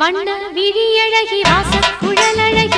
வண்ண விழியழகி வாச குழலழகி